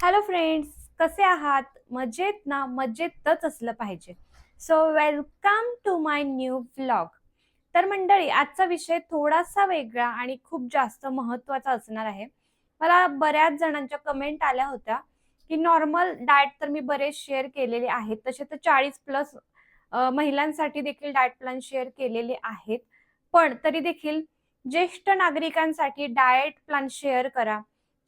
Hello friends कसे आहात? मजेत ना? मजेतच असलं पाहिजे. So welcome to my new vlog तर मंडळी आजचा विषय थोडासा वेगळा आणि खूप जास्त महत्त्वाचा असणार आहे. मला बऱ्याच जणांच्या कमेंट आल्या होत्या की नॉर्मल डाएट तर मी बरेच शेअर केलेले आहेत. तसे तर चाळीस प्लस महिलांसाठी देखील डाएट प्लॅन शेअर केलेले आहेत. पण तरी देखील ज्येष्ठ नागरिकांसाठी डाएट प्लॅन शेअर करा.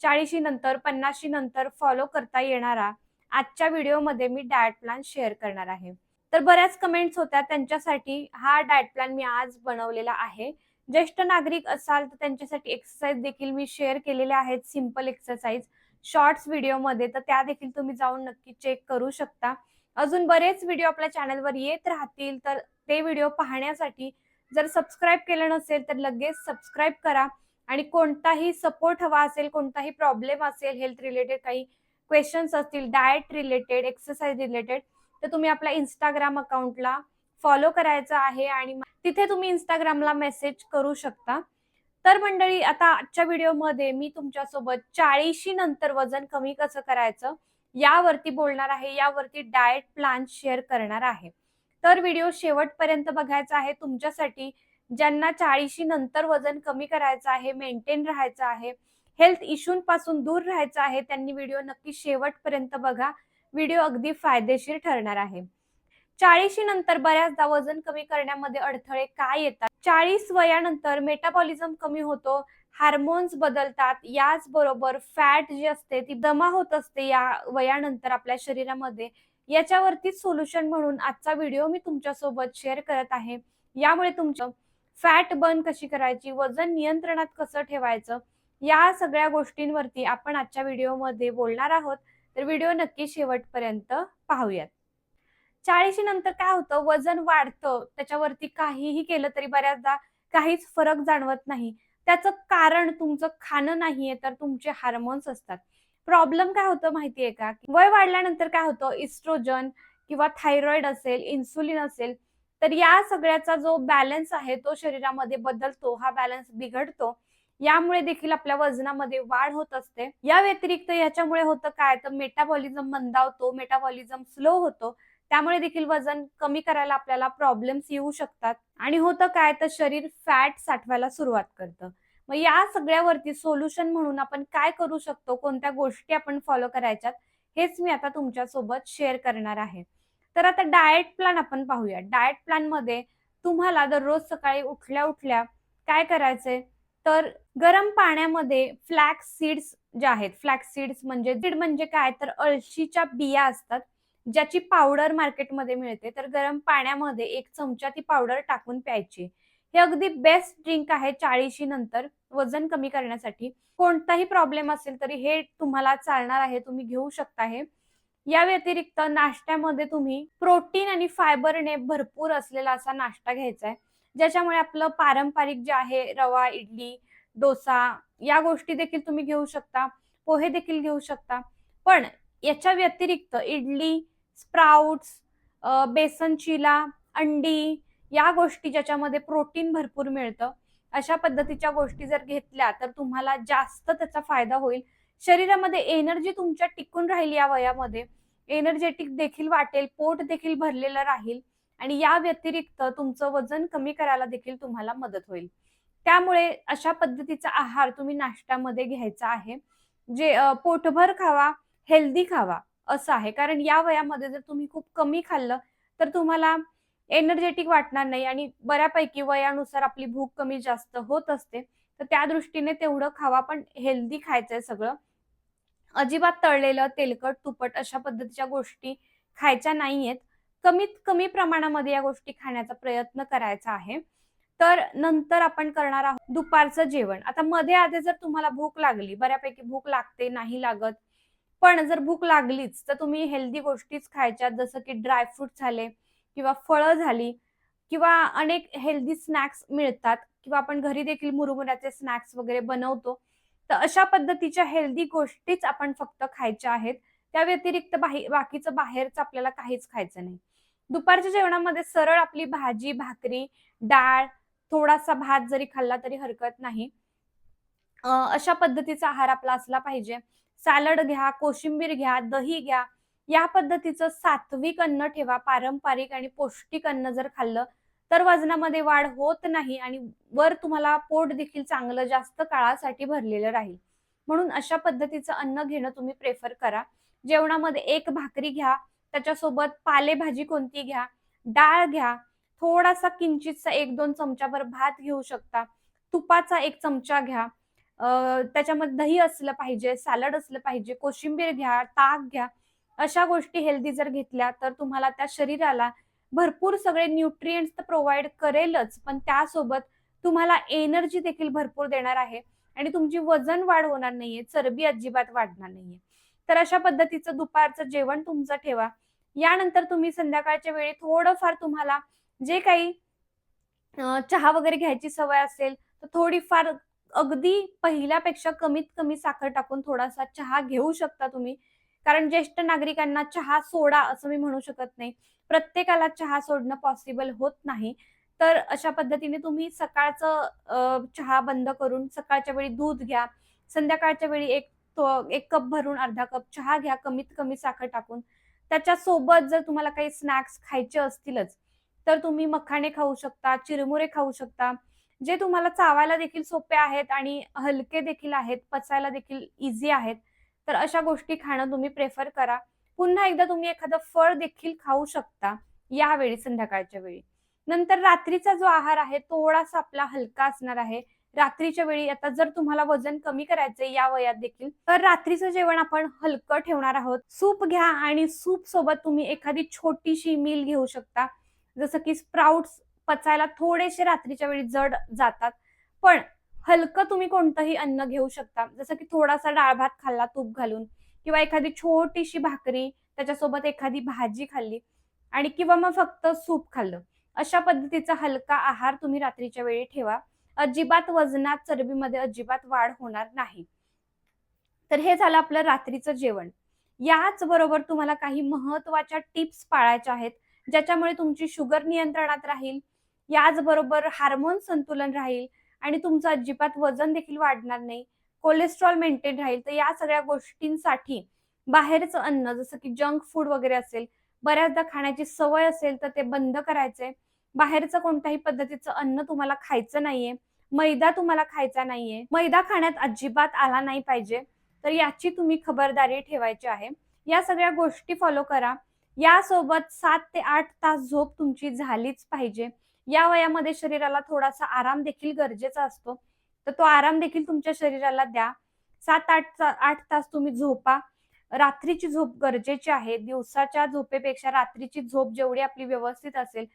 चाळीशी नंतर पन्नाशी नंतर फॉलो करता येणारा आजच्या व्हिडिओमध्ये मी डायट प्लॅन शेअर करणार आहे. तर बऱ्याच कमेंट्स होत्या त्यांच्यासाठी. हा डायट प्लॅन मी आज बनवलेला आहे. ज्येष्ठ नागरिक असाल तर त्यांच्यासाठी एक्सरसाइज देखील मी शेअर केलेल्या आहेत. सिंपल एक्सरसाइज शॉर्ट्स व्हिडिओमध्ये तर त्या देखील तुम्ही जाऊन नक्की चेक करू शकता. अजून बरेच व्हिडिओ आपल्या चॅनलवर येत राहतील. तर ते व्हिडिओ पाहण्यासाठी जर सबस्क्राईब केलं नसेल तर लगेच सबस्क्राईब करा. आणि कोणताही सपोर्ट हवा असेल कोणताही प्रॉब्लेम असेल हेल्थ रिलेटेड काही क्वेश्चन्स असतील डाएट रिलेटेड एक्सरसाइज रिलेटेड तर तुम्ही आपल्या इंस्टाग्राम अकाउंटला फॉलो करायचं आहे आणि तिथे तुम्ही इंस्टाग्रामला मेसेज करू शकता. तर मंडळी आता आजच्या व्हिडिओमध्ये मी तुमच्यासोबत चाळीशी नंतर वजन कमी कसं करायचं यावरती बोलणार आहे यावरती डाएट प्लॅन शेअर करणार आहे. तर व्हिडिओ शेवटपर्यंत बघायचा आहे तुमच्यासाठी ज्यांना चाळीशी नंतर वजन कमी करायचं आहे मेंटेन राहायचं आहे हेल्थ इश्यूंपासून दूर राहायचं आहे त्यांनी व्हिडिओ नक्की शेवटपर्यंत बघा. व्हिडिओ अगदी फायदेशीर ठरणार आहे. चाळीशी नंतर बऱ्याचदा वजन कमी करण्यामध्ये अडथळे काय येतात? चाळीस वयानंतर मेटाबॉलिझम कमी होतो हार्मोन्स बदलतात याच बरोबर फॅट जी असते ती जमा होत असते या वयानंतर आपल्या शरीरामध्ये. याच्यावरती सोल्युशन म्हणून आजचा व्हिडिओ मी तुमच्यासोबत शेअर करत आहे. यामुळे तुमचं फॅट बर्न कशी करायची वजन नियंत्रणात कसं ठेवायचं या सगळ्या गोष्टींवरती आपण आजच्या व्हिडिओमध्ये बोलणार आहोत. तर व्हिडिओ नक्की शेवटपर्यंत पाहूयात. चाळीशी नंतर काय होतं वजन वाढतं त्याच्यावरती काहीही केलं तरी बऱ्याचदा काहीच फरक जाणवत नाही. त्याचं कारण तुमचं खाणं नाहीये तर तुमचे हार्मोन्स असतात. प्रॉब्लेम काय होतं माहितीये का? वय वाढल्यानंतर काय होतं इस्ट्रोजन किंवा थायरॉइड असेल इन्सुलिन असेल तर या सगळ्याचा जो बॅलन्स आहे तो शरीरामध्ये बदलतो हा बॅलन्स बिघडतो. यामुळे देखील आपल्या वजनामध्ये वाढ होत असते. या व्यतिरिक्त याच्यामुळे होतं काय? तर मेटाबॉलिझम मंदावतो मेटाबॉलिझम स्लो होतो. त्यामुळे देखील वजन कमी करायला आपल्याला प्रॉब्लेम्स येऊ शकतात. आणि होतं काय? तर शरीर फॅट साठवायला सुरुवात करतं. मग या सगळ्यावरती सोल्युशन म्हणून आपण काय करू शकतो? कोणत्या गोष्टी आपण फॉलो करायच्यात? हेच मी आता तुमच्यासोबत शेअर करणार आहे. तर आता डाएट प्लॅन आपण पाहूया. डाएट प्लॅनमध्ये तुम्हाला दररोज सकाळी उठल्या उठल्या काय करायचंय? तर गरम पाण्यामध्ये फ्लॅक्स सीड्स ज्या आहेत फ्लॅक्स सीड्स म्हणजे सीड म्हणजे काय? तर अळशीच्या बिया असतात ज्याची पावडर मार्केटमध्ये मिळते. तर गरम पाण्यामध्ये एक चमचा ती पावडर टाकून प्यायची. हे अगदी बेस्ट ड्रिंक आहे चाळीशी नंतर वजन कमी करण्यासाठी. कोणताही प्रॉब्लेम असेल तरी हे तुम्हाला चालणार आहे तुम्ही घेऊ शकता हे. या व्यतिरिक्त नाश्त्यामध्ये तुम्ही प्रोटीन आणि फायबरने भरपूर असलेला असा नाश्ता घ्यायचा आहे. ज्याच्यामुळे आपलं पारंपरिक जे आहे रवा इडली डोसा या गोष्टी देखील तुम्ही घेऊ शकता पोहे देखील घेऊ शकता. पण याच्या व्यतिरिक्त इडली स्प्राउट्स बेसन चिला अंडी या गोष्टी ज्याच्यामध्ये प्रोटीन भरपूर मिळतं अशा पद्धतीच्या गोष्टी जर घेतल्या तर तुम्हाला जास्त त्याचा फायदा होईल. शरीरामध्ये एनर्जी तुमच्या टिकून राहील या वयामध्ये. एनर्जेटिक देखील वाटेल पोट देखील भरलेलं राहील आणि या व्यतिरिक्त तुमचं वजन कमी करायला देखील तुम्हाला मदत होईल. त्यामुळे अशा पद्धतीचा आहार तुम्ही नाश्त्यामध्ये घ्यायचा आहे. जे पोटभर खावा हेल्दी खावा असं आहे. कारण या वयामध्ये जर तुम्ही खूप कमी खाल्लं तर तुम्हाला एनर्जेटिक वाटणार नाही आणि बऱ्यापैकी वयानुसार आपली भूक कमी जास्त होत असते. तर त्या दृष्टीने तेवढं खावा पण हेल्दी खायचंय सगळं. अजिबात तळलेलं तेलकट तुपट अशा पद्धतीच्या गोष्टी खायच्या नाहीयेत. कमीत कमी प्रमाणामध्ये या गोष्टी खाण्याचा प्रयत्न करायचा आहे. तर नंतर आपण करणार आहोत दुपारचं जेवण. आता मध्ये आधी जर तुम्हाला भूक लागली बऱ्यापैकी भूक लागते नाही लागत पण जर भूक लागलीच तर तुम्ही हेल्दी गोष्टीच खायच्या जसं की ड्रायफ्रूट झाले किंवा फळं झाली किंवा अनेक हेल्दी स्नॅक्स मिळतात किंवा आपण घरी देखील मुरमुऱ्याचे स्नॅक्स वगैरे बनवतो तर अशा पद्धतीच्या हेल्दी गोष्टीच आपण फक्त खायच्या आहेत. त्या व्यतिरिक्त बाकीचं बाहेरचं आपल्याला काहीच खायचं नाही. दुपारच्या जेवणामध्ये सरळ आपली भाजी भाकरी डाळ थोडासा भात जरी खाल्ला तरी हरकत नाही. अशा पद्धतीचा आहार आपला असला पाहिजे. सॅलड घ्या कोशिंबीर घ्या दही घ्या. या पद्धतीचं सात्विक अन्न ठेवा पारंपरिक आणि पौष्टिक अन्न जर खाल्लं तर वजनामध्ये वाढ होत नाही आणि वर तुम्हाला पोट देखील चांगलं जास्त काळासाठी भरलेलं राहील. म्हणून अशा पद्धतीचं अन्न घेणं तुम्ही प्रेफर करा. जेवणामध्ये एक भाकरी घ्या त्याच्यासोबत पालेभाजी कोणती घ्या डाळ घ्या थोडासा किंचितचा एक दोन चमचाभर भात घेऊ शकता तुपाचा एक चमचा घ्या त्याच्यामध्ये दही असलं पाहिजे सॅलड असलं पाहिजे कोशिंबीर घ्या ताक घ्या अशा गोष्टी हेल्दी जर घेतल्या तर तुम्हाला त्या शरीराला भरपूर सगळे न्यूट्रिएंट्स तर प्रोव्हाइड करेलच पण त्यासोबत तुम्हाला एनर्जी देखील भरपूर देणार आहे आणि तुमची वजन वाढ होणार नाहीये चरबी अजिबात वाढणार नाहीये. तर अशा पद्धतीचं दुपारचं जेवण तुमचं ठेवा. यानंतर तुम्ही संध्याकाळच्या वेळी थोडंफार तुम्हाला जे काही चहा वगैरे घ्यायची सवय असेल तर थोडीफार अगदी पहिल्यापेक्षा कमीत कमी साखर टाकून थोडासा चहा घेऊ शकता तुम्ही. कारण ज्येष्ठ नागरिकांना चहा सोडा असं मी म्हणू शकत नाही. प्रत्येकाला चहा सोडणं पॉसिबल होत नाही. तर अशा पद्धतीने तुम्ही सकाळचं चहा बंद करून सकाळच्या वेळी दूध घ्या. संध्याकाळच्या वेळी एक तो- एक कप भरून अर्धा कप चहा घ्या. कमीत कमी साखर टाकून. त्याच्या सोबत जर तुम्हाला काही स्नॅक्स खायचे असतीलच तर तुम्ही मखाणे खाऊ शकता चिरमुरे खाऊ शकता. जे तुम्हाला चावायला देखील सोपे आहेत आणि हलके देखील आहेत पचायला देखील इझी आहेत. तर अशा गोष्टी खाणं तुम्ही प्रेफर करा. पुन्हा एकदा तुम्ही एखादं फळ देखील खाऊ शकता यावेळी संध्याकाळच्या वेळी. नंतर रात्रीचा जो आहार आहे थोडासा आपला हलका असणार आहे. रात्रीच्या वेळी आता जर तुम्हाला वजन कमी करायचंय या वयात देखील तर रात्रीचं जेवण आपण हलकं ठेवणार आहोत. सूप घ्या आणि सूप सोबत तुम्ही एखादी छोटीशी मील घेऊ शकता. जसं की स्प्राउट्स पचायला थोडेसे रात्रीच्या वेळी जड जातात. पण हलकं तुम्ही कोणतंही अन्न घेऊ शकता. जसं की थोडासा डाळ भात खाल्ला तूप घालून. किंवा एखादी छोटीशी भाकरी त्याच्यासोबत एखादी भाजी खाल्ली आणि किंवा मग फक्त सूप खाल्लं. अशा पद्धतीचा हलका आहार तुम्ही रात्रीच्या वेळी ठेवा. अजिबात वजनात चरबीमध्ये अजिबात वाढ होणार नाही. तर हे झालं आपलं रात्रीचं जेवण. याच बरोबर तुम्हाला काही महत्त्वाच्या टिप्स पाळायच्या आहेत ज्याच्यामुळे तुमची शुगर नियंत्रणात राहील. याचबरोबर हार्मोन संतुलन राहील. आणि तुमचं अजिबात वजन देखील वाढणार नाही. कोलेस्ट्रॉल मेंटेन राहील. तर या सगळ्या गोष्टींसाठी बाहेरचं अन्न जसं की जंक फूड वगैरे असेल बऱ्याचदा खाण्याची सवय असेल तर ते बंद करायचंय. बाहेरचं कोणत्याही पद्धतीचं अन्न तुम्हाला खायचं नाहीये. मैदा तुम्हाला खायचा नाहीये. मैदा खाण्यात अजिबात आला नाही पाहिजे. तर याची तुम्ही खबरदारी ठेवायची आहे. या सगळ्या गोष्टी फॉलो करा. यासोबत सात ते आठ तास झोप तुमची झालीच पाहिजे. या वयामध्ये शरीराला थोडासा आराम देखील गरजेचा असतो. तर तो आराम देखील तुमच्या शरीराला द्या. सात आठ आठ तास तुम्ही झोपा. रात्रीची झोप गरजेची आहे. दिवसाच्या झोपेपेक्षा रात्रीची झोप जेवढी आपली व्यवस्थित असेल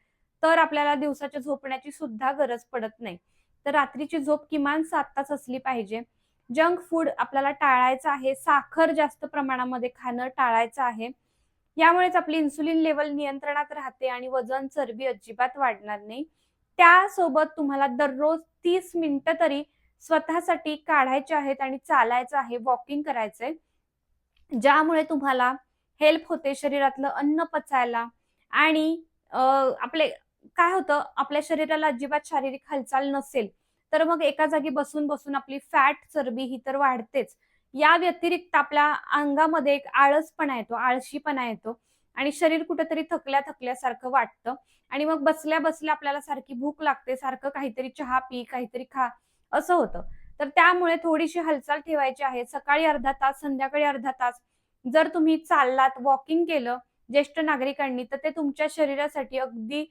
तर आपल्याला दिवसाच्या झोपण्याची सुद्धा गरज पडत नाही. तर रात्रीची झोप किमान सात तास असली पाहिजे. जंक फूड आपल्याला टाळायचं आहे. साखर जास्त प्रमाणामध्ये खाणं टाळायचं आहे. यामुळेच आपली इन्सुलिन लेवल नियंत्रणात राहते आणि वजन चरबी अजिबात वाढणार नाही. त्यासोबत तुम्हाला दररोज तीस मिनिटं तरी स्वतःसाठी काढायचे आहेत आणि चालायचं आहे वॉकिंग करायचंय. ज्यामुळे तुम्हाला हेल्प होते शरीरातलं अन्न पचायला आणि आपले काय होतं आपल्या शरीराला अजिबात शारीरिक हालचाल नसेल तर मग एका जागी बसून बसून आपली फॅट चरबी ही तर वाढतेच. या व्यतिरिक्त आपल्या अंगामध्ये एक आळसपणा येतो आळशीपणा येतो आणि शरीर कुठेतरी थकल्या थकल्यासारखं वाटतं आणि मग बसल्या बसल्या आपल्याला सारखी भूक लागते सारखं काहीतरी चहा पी काहीतरी खा असं होतं. तर त्यामुळे थोडीशी हालचाल ठेवायची आहे. सकाळी अर्धा तास संध्याकाळी अर्धा तास जर तुम्ही चाललात वॉकिंग केलं ज्येष्ठ नागरिकांनी तर ते तुमच्या शरीरासाठी अगदी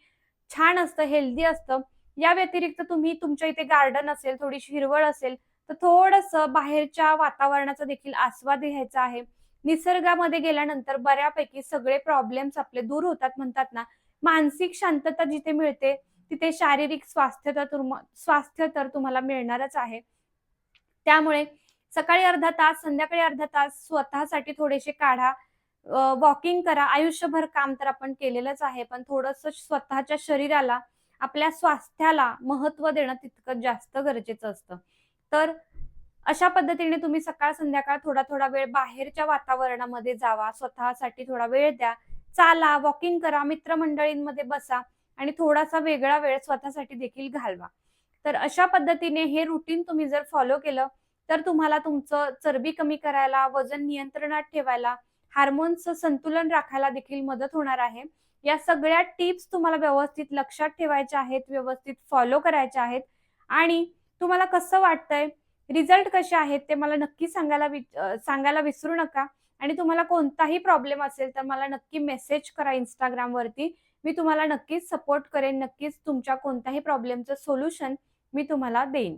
छान असतं हेल्दी असतं. या व्यतिरिक्त तुम्ही तुमच्या इथे गार्डन असेल थोडीशी हिरवळ असेल तर थोडस बाहेरच्या वातावरणाचा देखील आस्वाद घ्यायचा आहे. निसर्गामध्ये गेल्यानंतर बऱ्यापैकी सगळे प्रॉब्लेम्स आपले दूर होतात म्हणतात ना. मानसिक शांतता जिथे मिळते तिथे शारीरिक स्वास्थ्य तर स्वास्थ्य तर तुम्हाला मिळणारच आहे. त्यामुळे सकाळी अर्धा तास संध्याकाळी अर्धा तास स्वतःसाठी थोडेसे काढा वॉकिंग करा. आयुष्यभर काम तर आपण केलेलंच आहे पण थोडस स्वतःच्या शरीराला आपल्या स्वास्थ्याला महत्त्व देणं तितकं जास्त गरजेचं असतं. तर अशा पद्धतीने तुम्ही सकाळ संध्याकाळ थोडा थोडा वेळ बाहेरच्या वातावरणामध्ये जावा. स्वतःसाठी थोडा वेळ द्या. चाला वॉकिंग करा मित्रमंडळींमध्ये बसा आणि थोडासा वेगळा वेळ स्वतःसाठी देखील घालवा. तर अशा पद्धतीने हे रुटीन तुम्ही जर फॉलो केलं तर तुम्हाला तुमचं चरबी कमी करायला वजन नियंत्रणात ठेवायला हार्मोन्सचं संतुलन राखायला देखील मदत होणार आहे. या सगळ्या टिप्स तुम्हाला व्यवस्थित लक्षात ठेवायच्या आहेत व्यवस्थित फॉलो करायच्या आहेत आणि तुम्हाला कसं वाटतंय? रिझल्ट कसे आहेत ते मला नक्की सांगायला सांगायला विसरू नका. आणि तुम्हाला कोणताही प्रॉब्लेम असेल तर मला नक्की मेसेज करा इंस्टाग्रामवरती मी तुम्हाला नक्कीच सपोर्ट करेन नक्कीच तुमच्या कोणत्याही प्रॉब्लेमचं सोल्युशन मी तुम्हाला देईन.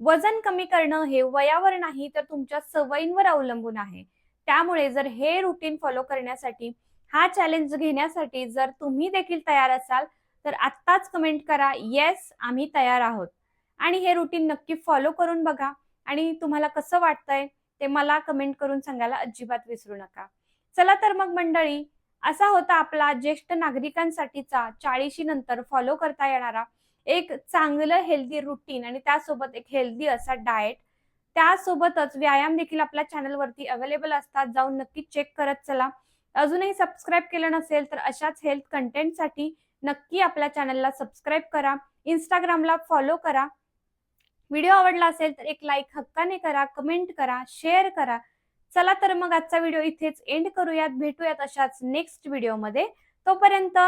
वजन कमी करणं हे वयावर नाही तर तुमच्या सवयींवर अवलंबून आहे. त्यामुळे जर हे रुटीन फॉलो करण्यासाठी हा चॅलेंज घेण्यासाठी जर तुम्ही देखील तयार असाल तर आत्ताच कमेंट करा येस आम्ही तयार आहोत. आणि हे रुटीन नक्की फॉलो करून बघा. आणि तुम्हाला कसं वाटतंय ते मला कमेंट करून सांगायला अजिबात विसरू नका. चला तर मग मंडळी असा होता आपला ज्येष्ठ नागरिकांसाठीचा चाळीशी नंतर फॉलो करता येणारा एक चांगलं हेल्दी रुटीन आणि त्यासोबत एक हेल्दी असा डाएट त्यासोबतच व्यायाम देखील आपल्या चॅनलवरती अवेलेबल असतात. जाऊन नक्की चेक करत चला. अजूनही सबस्क्राईब केलं नसेल तर अशाच हेल्थ कंटेंटसाठी नक्की आपल्या चॅनलला सबस्क्राईब करा. इंस्टाग्रामला फॉलो करा. व्हिडिओ आवडला असेल तर एक लाईक हक्काने करा कमेंट करा शेअर करा. चला तर मग आजचा व्हिडिओ इथेच एंड करूयात. भेटूयात अशाच नेक्स्ट व्हिडिओमध्ये तोपर्यंत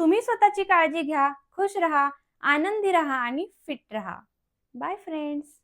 तुम्ही स्वतःची काळजी घ्या खुश रहा आनंदी रहा आणि फिट रहा. Bye friends